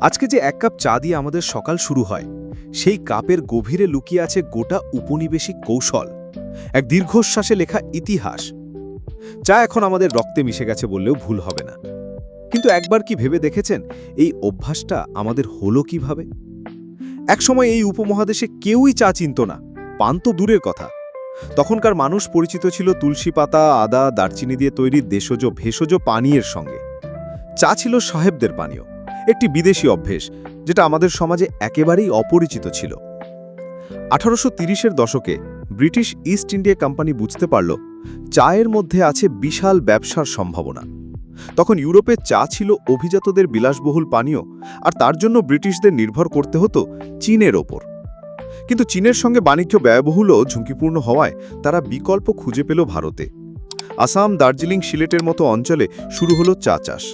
আজকে যে এক কাপ চা দিয়ে আমাদের সকাল শুরু হয়, সেই কাপের গভীরে লুকিয়ে আছে গোটা উপনিবেশিক কৌশল। এক দীর্ঘশ্বাসে লেখা ইতিহাস। চা এখন আমাদের রক্তে মিশে গেছে বললেও ভুল হবে না। কিন্তু একবার কি ভেবে দেখেছেন, এই অভ্যাসটা আমাদের হলো কীভাবে? একসময় এই উপমহাদেশে কেউই চা চিনত না, পান তো দূরের কথা। তখনকার মানুষ পরিচিত ছিল তুলসী পাতা, আদা, দারচিনি দিয়ে তৈরি দেশজ ভেষজ পানীয়ের সঙ্গে। চা ছিল সাহেবদের পানীয়। একটি বিদেশি অভ্যেস, যেটা আমাদের সমাজে একেবারেই অপরিচিত ছিল। আঠারোশো তিরিশের দশকে ব্রিটিশ ইস্ট ইন্ডিয়া কোম্পানি বুঝতে পারল, চায়ের মধ্যে আছে বিশাল ব্যবসার সম্ভাবনা। তখন ইউরোপে চা ছিল অভিজাতদের বিলাসবহুল পানীয়, আর তার জন্য ব্রিটিশদের নির্ভর করতে হতো চীনের ওপর। কিন্তু চীনের সঙ্গে বাণিজ্য ব্যয়বহুলও ঝুঁকিপূর্ণ হওয়ায় তারা বিকল্প খুঁজে পেল ভারতে। আসাম দার্জিলিং সিলেটের মতো অঞ্চলে শুরু হলো চা চাষ।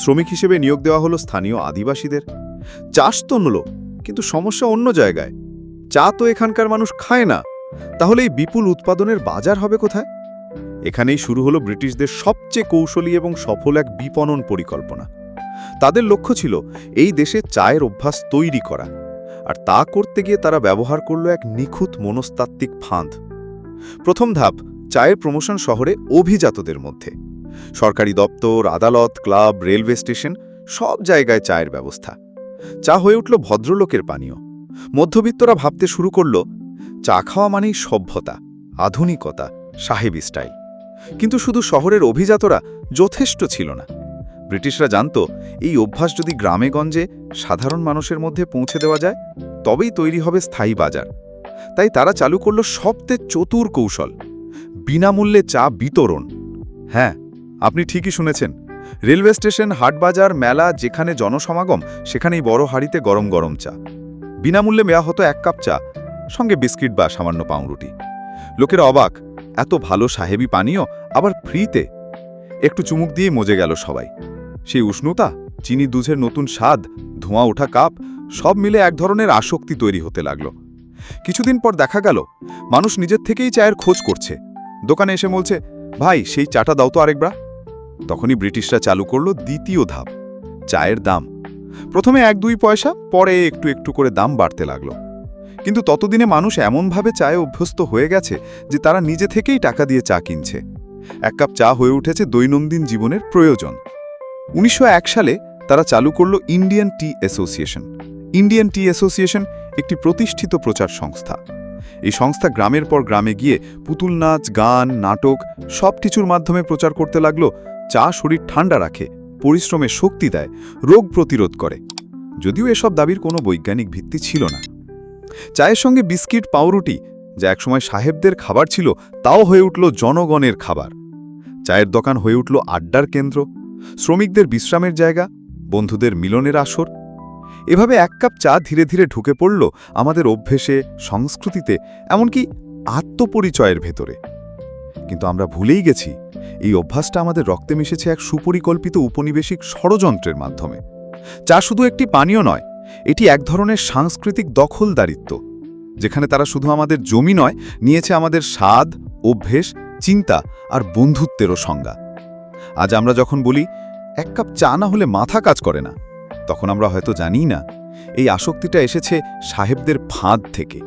শ্রমিক হিসেবে নিয়োগ দেওয়া হলো স্থানীয় আদিবাসীদের। চাষ তো নল কিন্তু সমস্যা অন্য জায়গায়। চা তো এখানকার মানুষ খায় না। তাহলে এই বিপুল উৎপাদনের বাজার হবে কোথায়? এখানেই শুরু হলো ব্রিটিশদের সবচেয়ে কৌশলী এবং সফল এক বিপণন পরিকল্পনা। তাদের লক্ষ্য ছিল এই দেশে চায়ের অভ্যাস তৈরি করা, আর তা করতে গিয়ে তারা ব্যবহার করল এক নিখুঁত মনস্তাত্ত্বিক ফাঁদ। প্রথম ধাপ, চায়ের প্রমোশন শহরে অভিজাতদের মধ্যে। সরকারি দপ্তর, আদালত, ক্লাব, রেলওয়ে স্টেশন, সব জায়গায় চায়ের ব্যবস্থা। চা হয়ে উঠল ভদ্রলোকের পানীয়। মধ্যবিত্তরা ভাবতে শুরু করল, চা খাওয়া মানেই সভ্যতা, আধুনিকতা, সাহেবি স্টাইল। কিন্তু শুধু শহরের অভিজাতরা যথেষ্ট ছিল না। ব্রিটিশরা জানত, এই অভ্যাস যদি গ্রামেগঞ্জে সাধারণ মানুষের মধ্যে পৌঁছে দেওয়া যায়, তবেই তৈরি হবে স্থায়ী বাজার। তাই তারা চালু করল সবচেয়ে চতুর কৌশল, বিনামূল্যে চা বিতরণ। হ্যাঁ আপনি ঠিকই শুনেছেন। রেলওয়ে স্টেশন, হাটবাজার, মেলা, যেখানে জনসমাগম, সেখানেই বড় হাড়িতে গরম গরম চা। বিনামূল্যে মেয়া হতো এক কাপ চা, সঙ্গে বিস্কিট বা সামান্য পাউরুটি। লোকের অবাক, এত ভালো সাহেবি পানীয়, আবার ফ্রিতে? একটু চুমুক দিয়ে মজে গেল সবাই। সেই উষ্ণতা, চিনি দুধের নতুন স্বাদ, ধোঁয়া ওঠা কাপ, সব মিলে এক ধরনের আসক্তি তৈরি হতে লাগল। কিছুদিন পর দেখা গেল, মানুষ নিজের থেকেই চায়ের খোঁজ করছে। দোকানে এসে বলছে, ভাই, সেই চাটা দাও তো আরেকবার। তখনই ব্রিটিশরা চালু করল দ্বিতীয় ধাপ, চায়ের দাম। প্রথমে এক দুই পয়সা, পরে একটু একটু করে দাম বাড়তে লাগল। কিন্তু ততদিনে মানুষ এমনভাবে চায়ে অভ্যস্ত হয়ে গেছে যে তারা নিজে থেকেই টাকা দিয়ে চা কিনছে। এক কাপ চা হয়ে উঠেছে দৈনন্দিন জীবনের প্রয়োজন। উনিশশো এক সালে তারা চালু করল Indian tea association. Indian tea association একটি প্রতিষ্ঠিত প্রচার সংস্থা। এই সংস্থা গ্রামের পর গ্রামে গিয়ে পুতুল নাচ, গান, নাটক সব কিছুর মাধ্যমে প্রচার করতে লাগল চা শরীর ঠান্ডা রাখে, পরিশ্রমে শক্তি দেয়, রোগ প্রতিরোধ করে। যদিও এসব দাবির কোনো বৈজ্ঞানিক ভিত্তি ছিল না। চায়ের সঙ্গে বিস্কিট, পাউরুটি, যা একসময় সাহেবদের খাবার ছিল, তাও হয়ে উঠল জনগণের খাবার। চায়ের দোকান হয়ে উঠল আড্ডার কেন্দ্র, শ্রমিকদের বিশ্রামের জায়গা, বন্ধুদের মিলনের আসর। এভাবে এক কাপ চা ধীরে ধীরে ঢুকে পড়ল আমাদের অভ্যেসে, সংস্কৃতিতে, এমনকি আত্মপরিচয়ের ভেতরে। কিন্তু আমরা ভুলেই গেছি। এই অভ্যাসটা আমাদের রক্তে মিশেছে এক সুপরিকল্পিত উপনিবেশিক ষড়যন্ত্রের মাধ্যমে। চা শুধু একটি পানীয় নয়, এটি এক ধরনের সাংস্কৃতিক দখলদারিত্ব, যেখানে তারা শুধু আমাদের জমি নয়, নিয়েছে আমাদের স্বাদ, অভ্যেস, চিন্তা আর বন্ধুত্বেরও সংজ্ঞা। আজ আমরা যখন বলি, এক কাপ চা না হলে মাথা কাজ করে না, তখন আমরা হয়তো জানি না, এই আসক্তিটা এসেছে সাহেবদের ফাঁদ থেকে।